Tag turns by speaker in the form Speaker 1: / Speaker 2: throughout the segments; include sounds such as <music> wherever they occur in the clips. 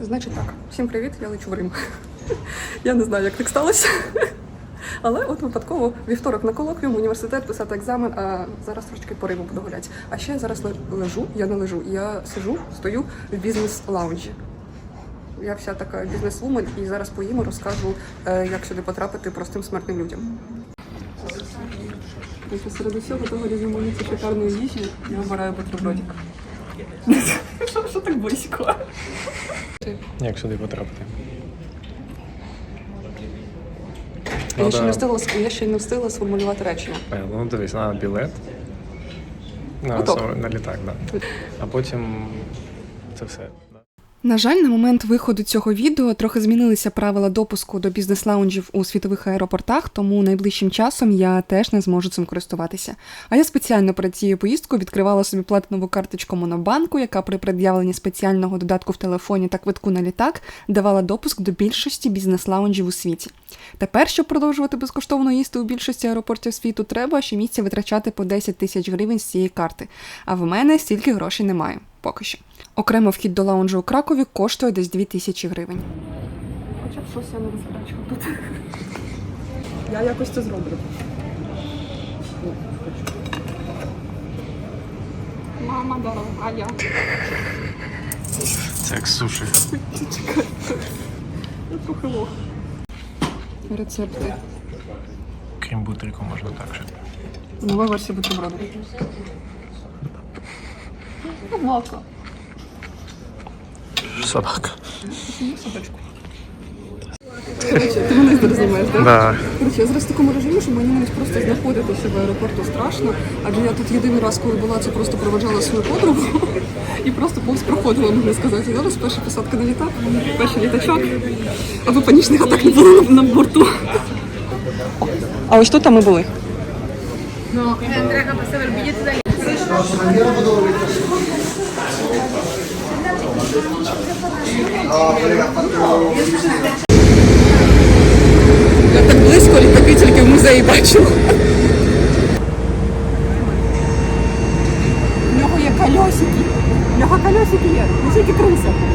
Speaker 1: Значить так, всім привіт, я лечу в Рим. Я не знаю, як так сталося. Але от випадково вівторок на колоквіум, університет, писати екзамен, а зараз трошки по Риму буду гуляти. А ще я зараз лежу, я не лежу, я сижу, стою в бізнес-лаунжі. Я вся така бізнес-вумен і зараз поїм розкажу, е, як сюди потрапити простим смертним людям. Серед усього того різноманіття шикарної їжі я обираю бутербродик. <laughs> Що так близько?
Speaker 2: Як сюди потрапити?
Speaker 1: Я ще не встигла я ще не встигла сформулювати речення.
Speaker 2: Е, Ну, дивись, на білет. На, на літак, да. А потім це все.
Speaker 1: На жаль, на момент виходу цього відео трохи змінилися правила допуску до бізнес-лаунжів у світових аеропортах, тому найближчим часом я теж не зможу цим користуватися. А я спеціально перед цією поїздкою відкривала собі платинову карточку Монобанку, яка при пред'явленні спеціального додатку в телефоні та квитку на літак давала допуск до більшості бізнес-лаунжів у світі. Тепер, щоб продовжувати безкоштовно їсти у більшості аеропортів світу, треба щомісяця витрачати по 10 тисяч гривень з цієї карти. А в мене стільки грошей немає. Поки що. Окремо вхід до лаунжу у Кракові коштує десь 2 тисячі гривень. Хоча б щось я не розбирачила тут. Я якось це зроблю. Мама дорога, я.
Speaker 2: Це як суші.
Speaker 1: Я трохи лох. Рецепти.
Speaker 2: Крім бутрику можна так же.
Speaker 1: Нова версія бутерброду. Собака.
Speaker 2: Собака.
Speaker 1: Собачку. Коротше, ти мене зараз знімаєш, так?
Speaker 2: Да.
Speaker 1: Коротше, я зараз в такому режимі, що мені навіть просто знаходитися в аеропорту страшно. Адже я тут єдиний раз, коли була, це просто проведжала свою подругу <laughs> і просто повз проходила, можна сказати. Зараз перша посадка на літак, перший літачок. Аби панічних атак не було на борту. А ось тут ми були. Я так близько літаки в музеї бачила. В нього є кольосики. В нього кольосики є, не тільки криса.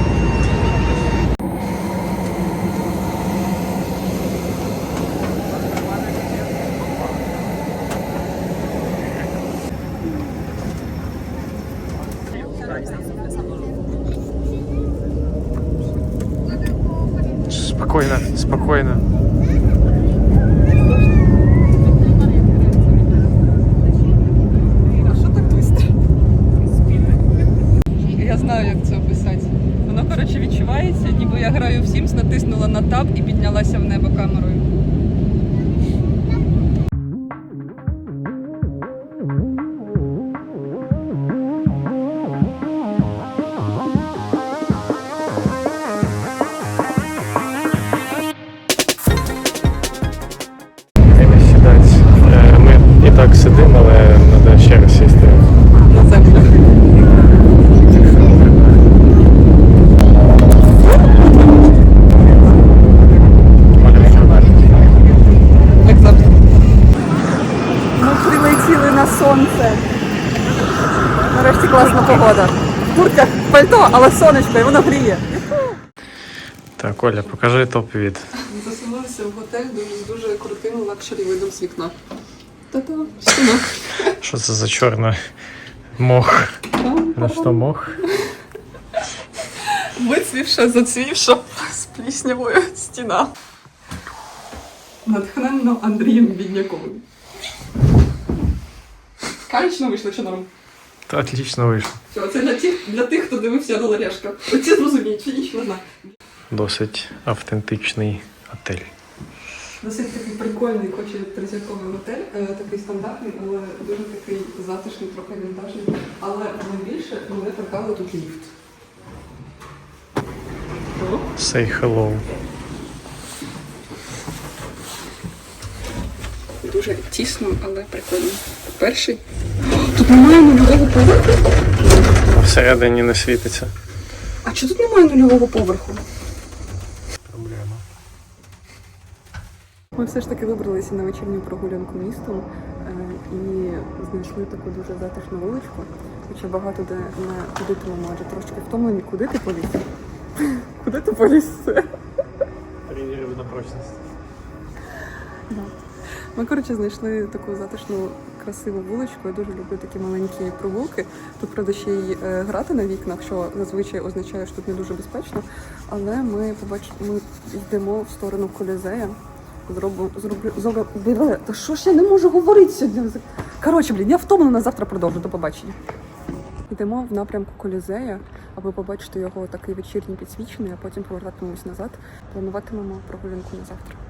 Speaker 2: Спокійно, спокійно.
Speaker 1: Сонечко, і воно гріє.
Speaker 2: Так, Оля, покажи топ від.
Speaker 1: Заселилися в готель дуже з дуже крутим лакшері видом з вікна. Та-та, стіна.
Speaker 2: Що це за чорний мох? На що мох?
Speaker 1: Вицвівша, зацвівша з пліснявою стіна. Натхненно Андрієм Бідняковим. Калічно вийшло чи норм?
Speaker 2: Та отлично вийшло.
Speaker 1: Все, це для тих, для тих, хто дивився на Ларяшка. Оці зрозуміють, чи нічого знає.
Speaker 2: Досить автентичний готель.
Speaker 1: Досить такий прикольний, хоч і тризірковий готель, е, такий стандартний, але дуже такий затишний, трохи вінтажний. Але найбільше мене торкало тут ліфт. О,
Speaker 2: Say hello.
Speaker 1: Дуже тісно, але прикольно. Перший. Немає нульового поверху.
Speaker 2: А всередині не світиться.
Speaker 1: А чи тут немає нульового поверху?
Speaker 2: Проблема.
Speaker 1: Ми все ж таки вибралися на вечірню прогулянку містом е, і знайшли таку дуже затишну вуличку, хоча багато де не ходитимемо, адже трошки втомлені, куди ти поліз. Куди ти поліз?
Speaker 2: Перевірив на прочність.
Speaker 1: Ми, коротше, знайшли таку затишну, красиву вуличку. Я дуже люблю такі маленькі прогулки. Тут, правда, ще й е, грати на вікнах, що зазвичай означає, що тут не дуже безпечно. Але ми побачимо, ми йдемо в сторону колізея. Зроблю, зроблю, та що ж я не можу говорити сьогодні? Коротше, блін, я втомлена, завтра продовжу. До побачення. Йдемо в напрямку колізея, аби побачити його такий вечірній підсвічений, а потім повертатимемось назад. Плануватимемо прогулянку на завтра.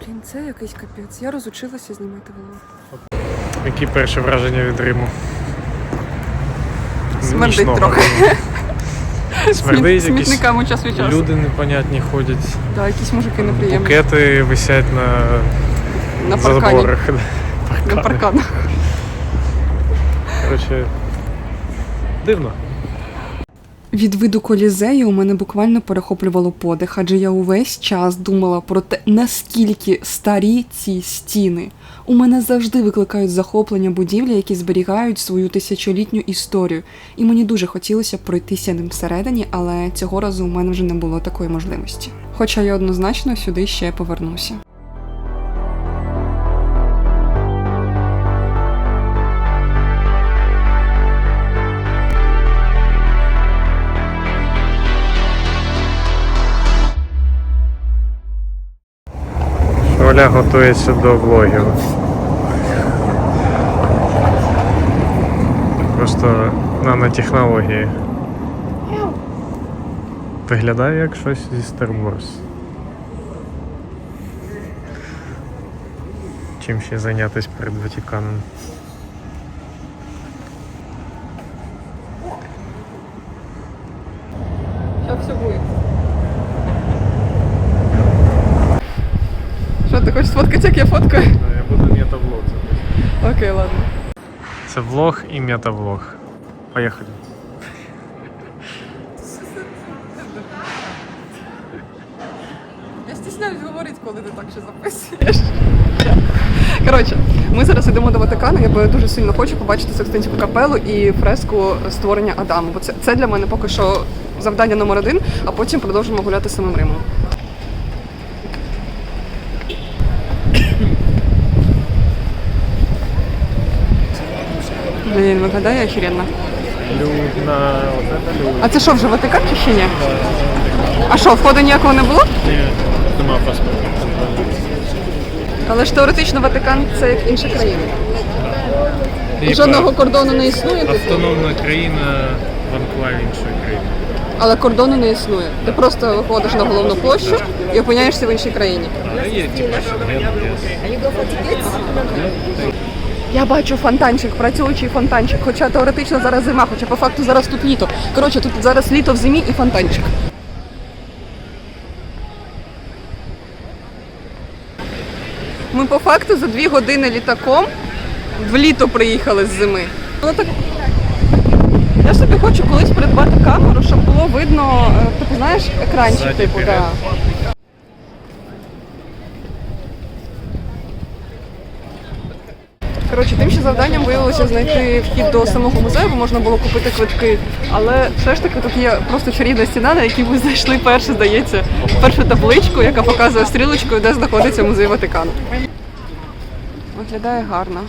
Speaker 1: Блін, це якийсь капець. Я розучилася знімати влог.
Speaker 2: Які перші враження від Риму?
Speaker 1: Смердить
Speaker 2: Нічного.
Speaker 1: трохи. <laughs>
Speaker 2: Смердить якісь
Speaker 1: Смітниками час від часу.
Speaker 2: люди непонятні ходять.
Speaker 1: Так, якісь мужики неприємні.
Speaker 2: Букети висять на
Speaker 1: На паркані.
Speaker 2: заборах.
Speaker 1: На парканах.
Speaker 2: Коротше, дивно.
Speaker 1: Від виду колізею у мене буквально перехоплювало подих, адже я увесь час думала про те, наскільки старі ці стіни. У мене завжди викликають захоплення будівлі, які зберігають свою тисячолітню історію. І мені дуже хотілося пройтися ним всередині, але цього разу у мене вже не було такої можливості. Хоча я однозначно сюди ще повернуся.
Speaker 2: Оля готується до влогів. Просто нанотехнології. Виглядає як щось зі Star Wars. Чим ще зайнятися перед Ватиканом?
Speaker 1: Що все буде? Що, ти хочеш сфоткати, як я фоткаю?
Speaker 2: Я буду метавлог записувати.
Speaker 1: Окей, ладно.
Speaker 2: Це влог і метавлог. Поїхали.
Speaker 1: Я стісняюсь говорити, коли ти так ще записуєш. Коротше, ми зараз йдемо до Ватикану. Я би дуже сильно хочу побачити Секстинську капелу і фреску створення Адаму. Бо це, це для мене поки що завдання номер один, а потім продовжимо гуляти самим Римом. Блін, виглядає охеренно.
Speaker 2: Людна, оце людна.
Speaker 1: А це що, вже Ватикан чи ще ні? А що, входу ніякого не було?
Speaker 2: Ні, нема паспорту.
Speaker 1: Але ж теоретично Ватикан це як інша країна.
Speaker 2: Типа,
Speaker 1: Жодного кордону не існує, типу,
Speaker 2: Автономна країна в анклаві іншої країни.
Speaker 1: але кордону не існує. Ти просто виходиш на головну площу і опиняєшся в іншій країні.
Speaker 2: А є типа Шенген,
Speaker 1: Я бачу фонтанчик, працюючий фонтанчик, хоча теоретично зараз зима, хоча по факту зараз тут літо. Коротше, тут зараз літо в зимі і фонтанчик. Ми по факту за дві години літаком в літо приїхали з зими. Ну, так... Я собі хочу колись придбати камеру, щоб було видно, е, типу, знаєш, екранчик, типу, да. Коротше, тим ще завданням виявилося знайти вхід до самого музею, бо можна було купити квитки. Але все ж таки тут є просто чарівна стіна, на якій ми знайшли перше, здається, першу табличку, яка показує стрілочкою, де знаходиться музей Ватикану. Виглядає гарно.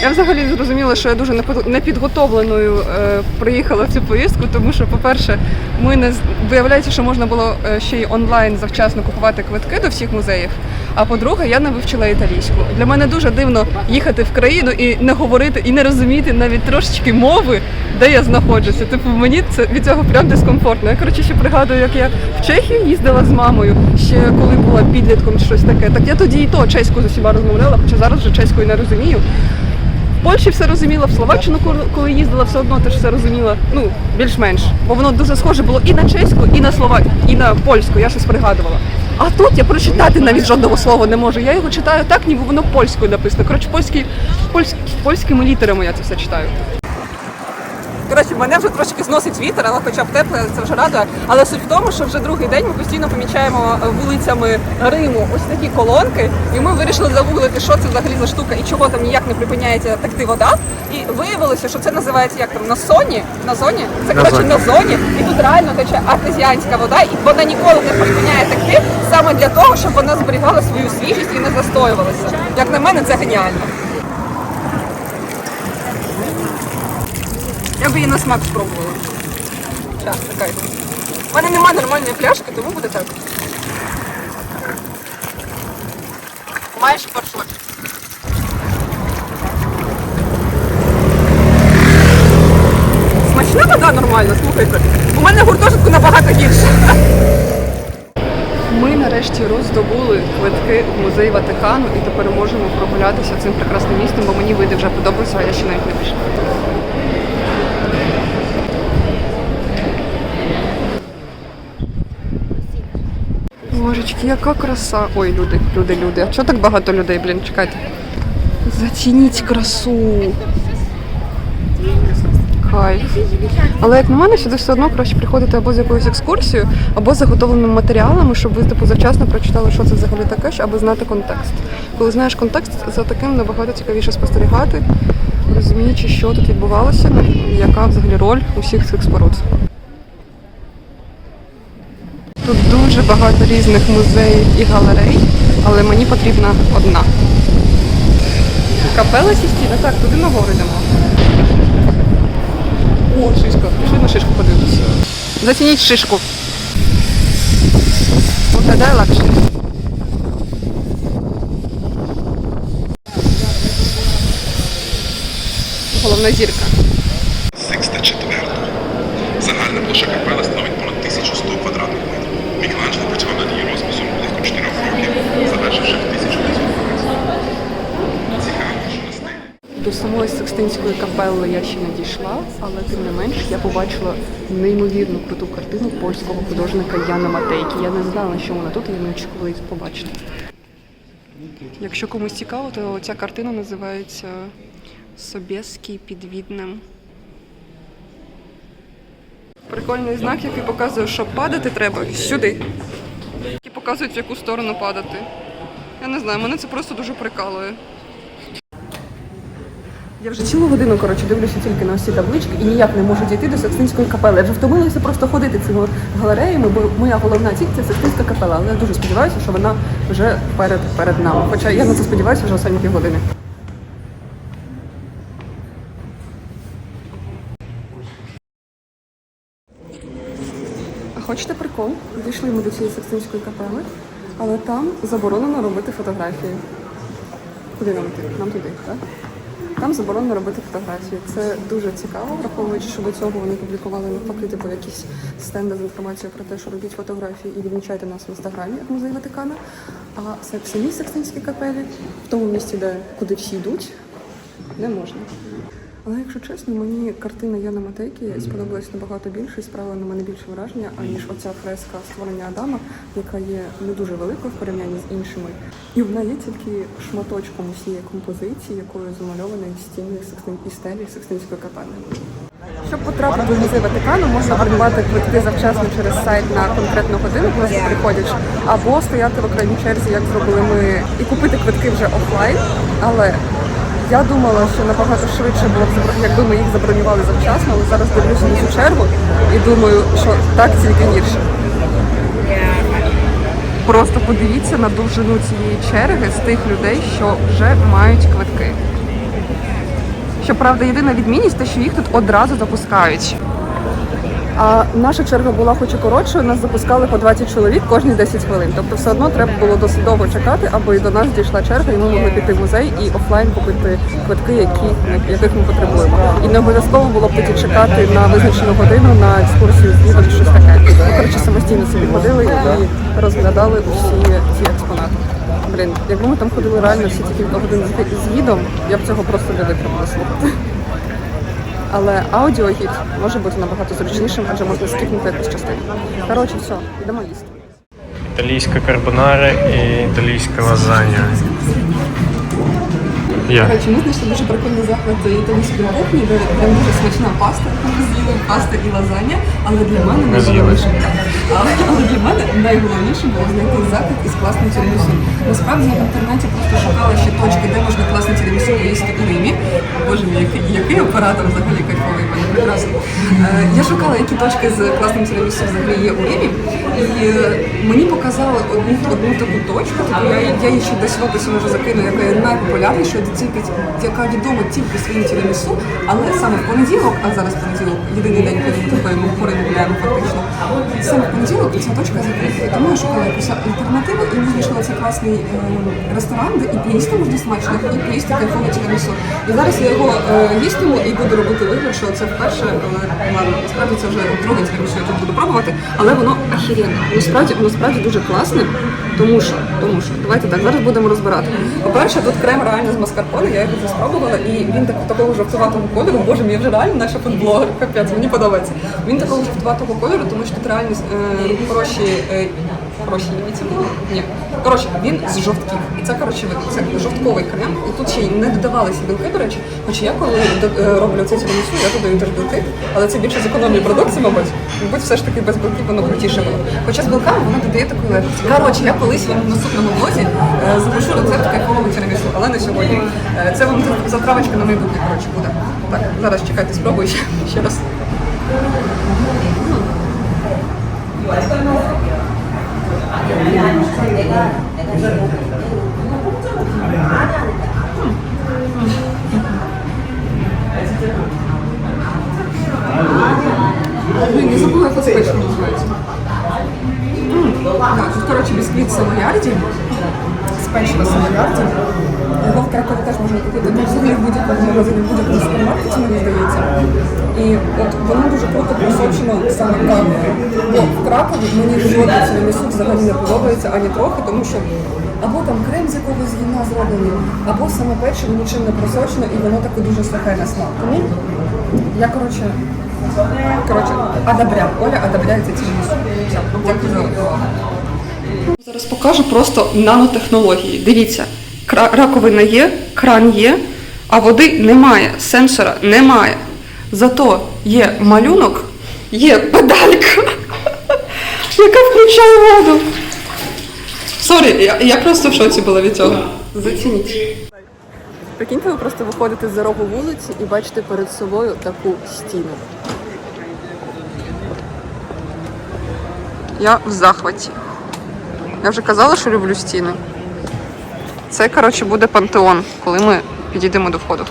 Speaker 1: Я взагалі зрозуміла, що я дуже непідготовленою е, приїхала в цю поїздку, тому що, по-перше, ми не виявляється, що можна було е, ще й онлайн завчасно купувати квитки до всіх музеїв. А по-друге, я не вивчила італійську. Для мене дуже дивно їхати в країну і не говорити, і не розуміти навіть трошечки мови, де я знаходжуся. Типу, мені це від цього прям дискомфортно. Я коротше ще пригадую, як я в Чехію їздила з мамою, ще коли була підлітком чи щось таке. Так я тоді і то чеською з усіма розмовляла, хоча зараз вже чеською не розумію. Польщі все розуміла, в Словаччину, коли- їздила, все одно теж все розуміла. Ну, більш-менш. Бо воно дуже схоже було і на чеську, і на слова, і на польську. Я щось пригадувала. А тут я прочитати навіть жодного слова не можу. Я його читаю так, ніби воно польською написано. Коротше, польські, польські, польськими літерами я це все читаю. Коротше, мене вже трошки зносить вітер, але хоча б тепле, це вже радує. Але суть в тому, що вже другий день ми постійно помічаємо е, вулицями Риму ось такі колонки, і ми вирішили загуглити, що це взагалі за штука і чого там ніяк не припиняється текти вода. І виявилося, що це називається як там на соні. На зоні? Це коротше на зоні, і тут реально тече артезіанська вода, і вона ніколи не припиняє текти саме для того, щоб вона зберігала свою свіжість і не застоювалася. Як на мене, це геніально. Я б її на смак спробувала. Час, така. У мене немає нормальної пляшки, тому буде так. Маєш фаршот. Смачна вода нормальна, слухайте. У мене гуртожитку набагато гірше. Ми нарешті роздобули квитки в музей Ватикану і тепер можемо прогулятися цим прекрасним містом, бо мені види вже подобаються, а я ще навіть не пішла. Божечки, яка краса. Ой, люди, люди, люди. А чого так багато людей, блін, чекайте. Зацініть красу. Кайф. Але як на мене, сюди все одно краще приходити або з якоюсь екскурсією, або з заготовленими матеріалами, щоб ви типу завчасно прочитали, що це взагалі таке, аби знати контекст. Коли знаєш контекст, за таким набагато цікавіше спостерігати, розуміючи, що тут відбувалося, ну, яка взагалі роль усіх цих споруд. Тут дуже багато різних музеїв і галерей, але мені потрібна одна. Капела Сістіна, так, туди нагору йдемо. О, шишка. Пішли на шишку подивитися. Зацініть шишку. Виглядає легше. Головна зірка.
Speaker 3: Сикста IV. Загальна площа капели становить розписом близько 4 років, завершивши в 1912. Цікаво, що на стилі.
Speaker 1: До самої Секстинської капелли я ще не дійшла, але тим не менш я побачила неймовірну круту картину польського художника Яна Матейки. Я не знала, що вона тут, і я не очікувала її побачити. Якщо комусь цікаво, то ця картина називається Собєський під Віднем. Прикольний знак, який показує, що падати треба сюди. Показують, в яку сторону падати. Я не знаю, мене це просто дуже прикалує. Я вже цілу годину коротше дивлюся тільки на ці таблички і ніяк не можу дійти до Саксинської капели. Я вже втомилася просто ходити цими галереями, бо моя головна ціль це Секстинська капела. Але я дуже сподіваюся, що вона вже перед, перед нами. Хоча я на це сподіваюся вже останні півгодини. Хочете прикол? Дійшли ми до цієї Секстинської капели, але там заборонено робити фотографії. Куди нам йти? Нам туди, так? Там заборонено робити фотографії. Це дуже цікаво, враховуючи, що до цього вони публікували навпаки типу якісь стенди з інформацією про те, що робіть фотографії і відмічайте нас в інстаграмі, як музей Ватикана. А в самій Секстинській капелі, в тому місці, де куди всі йдуть, не можна. Але якщо чесно, мені картина Яна Матейки сподобалась набагато більше і справила на мене більше враження, аніж оця фреска створення Адама, яка є не дуже великою в порівнянні з іншими. І вона є тільки шматочком усієї композиції, якою замальовані стіни Секстин- і стелі Секстинської капели. Щоб потрапити в музей Ватикану, можна бронювати квитки завчасно через сайт на конкретну годину, коли ти приходиш, або стояти в окремій черзі, як зробили ми, і купити квитки вже офлайн. Але я думала, що набагато швидше було б якби ми їх забронювали завчасно, але зараз дивлюся на цю чергу і думаю, що так тільки гірше. Просто подивіться на довжину цієї черги з тих людей, що вже мають квитки. Щоправда, єдина відмінність те, що їх тут одразу запускають. А наша черга була хоч і коротшою, нас запускали по 20 чоловік кожні 10 хвилин. Тобто все одно треба було досить довго чекати, аби до нас дійшла черга, і ми могли піти в музей і офлайн купити квитки, які, яких ми потребуємо. І не обов'язково було б тоді чекати на визначену годину на екскурсію з чи щось таке. Ми, коротше, самостійно собі ходили і розглядали усі ці експонати. Блін, якби ми там ходили реально всі ці кілька годин з гідом, я б цього просто не витримала слухати. Але аудіогід може бути набагато зручнішим, адже можна скіпнути якусь частину. Коротше, все, йдемо їсти.
Speaker 2: Італійська карбонара і італійська лазанья. Я.
Speaker 1: Коротше, ми знайшли дуже прикольний заклад італійської кухні, де прям дуже смачна паста. Ми з'їли паста і лазанья, але для мене
Speaker 2: з'їли.
Speaker 1: найголовніше. Але, але для мене найголовніше було знайти заклад із класним тірамісу. Насправді я в інтернеті просто шукала ще точки, де можна класне тірамісу поїсти у Римі. Боже мій, який, який оператор взагалі кайфовий мене прекрасно. Е, я шукала, які точки з класним тірамісу взагалі є у Римі. І е, мені показали одну, одну таку точку, таку я, я її ще десь в описі може закину, яка є найпопулярніша, тільки, яка відома тільки своїм тірамісу, але саме в понеділок, а зараз понеділок, єдиний день, коли ми гуляємо фактично. Саме в понеділок ця точка закрита. Тому я шукала якусь альтернативу і знайшла цей класний е, ресторан, де і поїсти можна смачно, і поїсти кайфове тірамісу. І зараз я його е, їстиму і буду робити вигляд, що це вперше, але ладно, насправді це вже друге тірамісу, я тут буду пробувати, але воно ахіренне. Насправді, воно справді дуже класне, тому що, тому що, давайте так, зараз будемо розбирати. По-перше, тут крем реально з маскарпоне, я його вже спробувала, і він так, такого жовтуватого кольору, боже я вже реально наша футблогер, капець, мені подобається. Він такого жовтуватого кольору, тому що тут реально е, хороші, е, хороші яйця були? Ні. Коротше, він з жовтків. І це, коротше, це жовтковий крем. І тут ще й не додавалися білки, до речі. Хоча я коли е, роблю це тірамісу, я додаю теж білки, але це більше з економії продукції, мабуть. Мабуть, все ж таки без білків воно крутіше було. Хоча з білками воно додає таку легкість. Коротше, я колись вам в наступному блозі е, запишу рецепт кайфового тірамісу, але не сьогодні. Е, Це вам затравочка на майбутнє, коротше, буде. Так, зараз чекайте, спробую ще, ще раз. Блін, не забула, як це спешно називається. Коротше, бісквіт Савоярді. Спечка Савоярді. Його в Кракові теж можна купити ну, взагалі в будь-якому магазині, в будь-якому супермаркеті, мені здається. І от воно дуже круто присочено саме кавою. Бо в Кракові мені жодний тірамісу взагалі не подобається ані трохи, тому що або там крем з якогось гімна зроблений, або саме печиво нічим не просочено, і воно таке дуже сухе на смак. Тому я, коротше, Коротше, одобряю. Оля це тірамісу. Все, дякую за увагу. Зараз покажу просто нанотехнології. Дивіться, раковина є, кран є, а води немає, сенсора немає. Зато є малюнок, є педалька, <laughs> яка включає воду. Сорі, я, я просто в шоці була від цього. Зацініть. Прикиньте, ви просто виходите за рогу вулиці і бачите перед собою таку стіну. Я в захваті. Я вже казала, що люблю стіни. Це, коротше, буде пантеон, коли ми підійдемо до входу.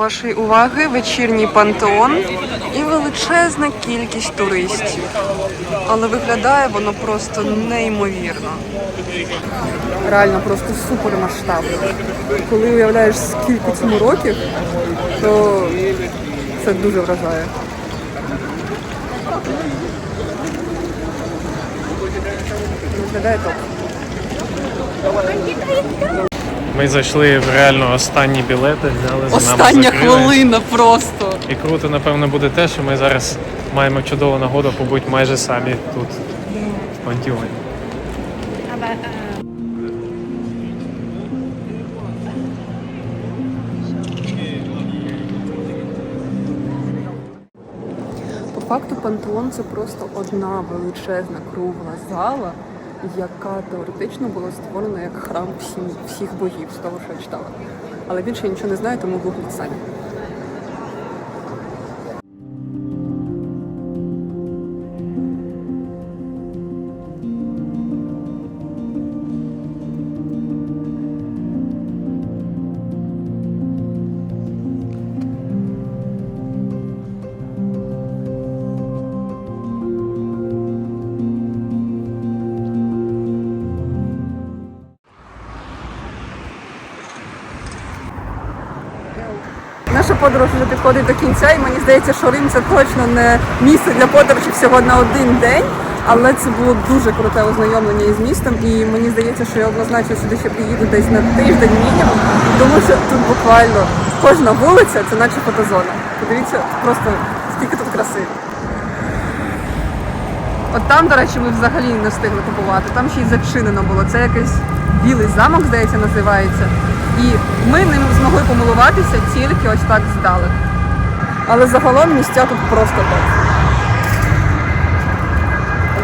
Speaker 1: Вашої уваги вечірній пантеон і величезна кількість туристів. Але виглядає воно просто неймовірно. Реально просто супер масштабно. Коли уявляєш, скільки цьому років, то це дуже вражає. Виглядає топ.
Speaker 2: Ми зайшли в реально останні білети, взяли за нами
Speaker 1: Остання
Speaker 2: закрили.
Speaker 1: хвилина просто.
Speaker 2: І круто, напевно, буде те, що ми зараз маємо чудову нагоду побути майже самі тут, в пантеоні.
Speaker 1: По факту пантеон це просто одна величезна кругла зала, яка теоретично була створена як храм всім, всіх богів, з того, що я читала. Але більше я нічого не знаю, тому гугліть самі. Наша подорож вже підходить до кінця, і мені здається, що Рим це точно не місце для подорожі всього на один день. Але це було дуже круте ознайомлення із містом, і мені здається, що я однозначно сюди ще приїду десь на тиждень мінімум, тому що тут буквально кожна вулиця це наче фотозона. Подивіться, просто скільки тут краси. От там, до речі, ми взагалі не встигли купувати. Там ще й зачинено було. Це якийсь білий замок, здається, називається. І ми ним змогли помилуватися тільки ось так здалеку. Але загалом місця тут просто топ.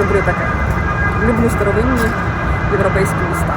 Speaker 1: Люблю таке. Люблю старовинні європейські міста.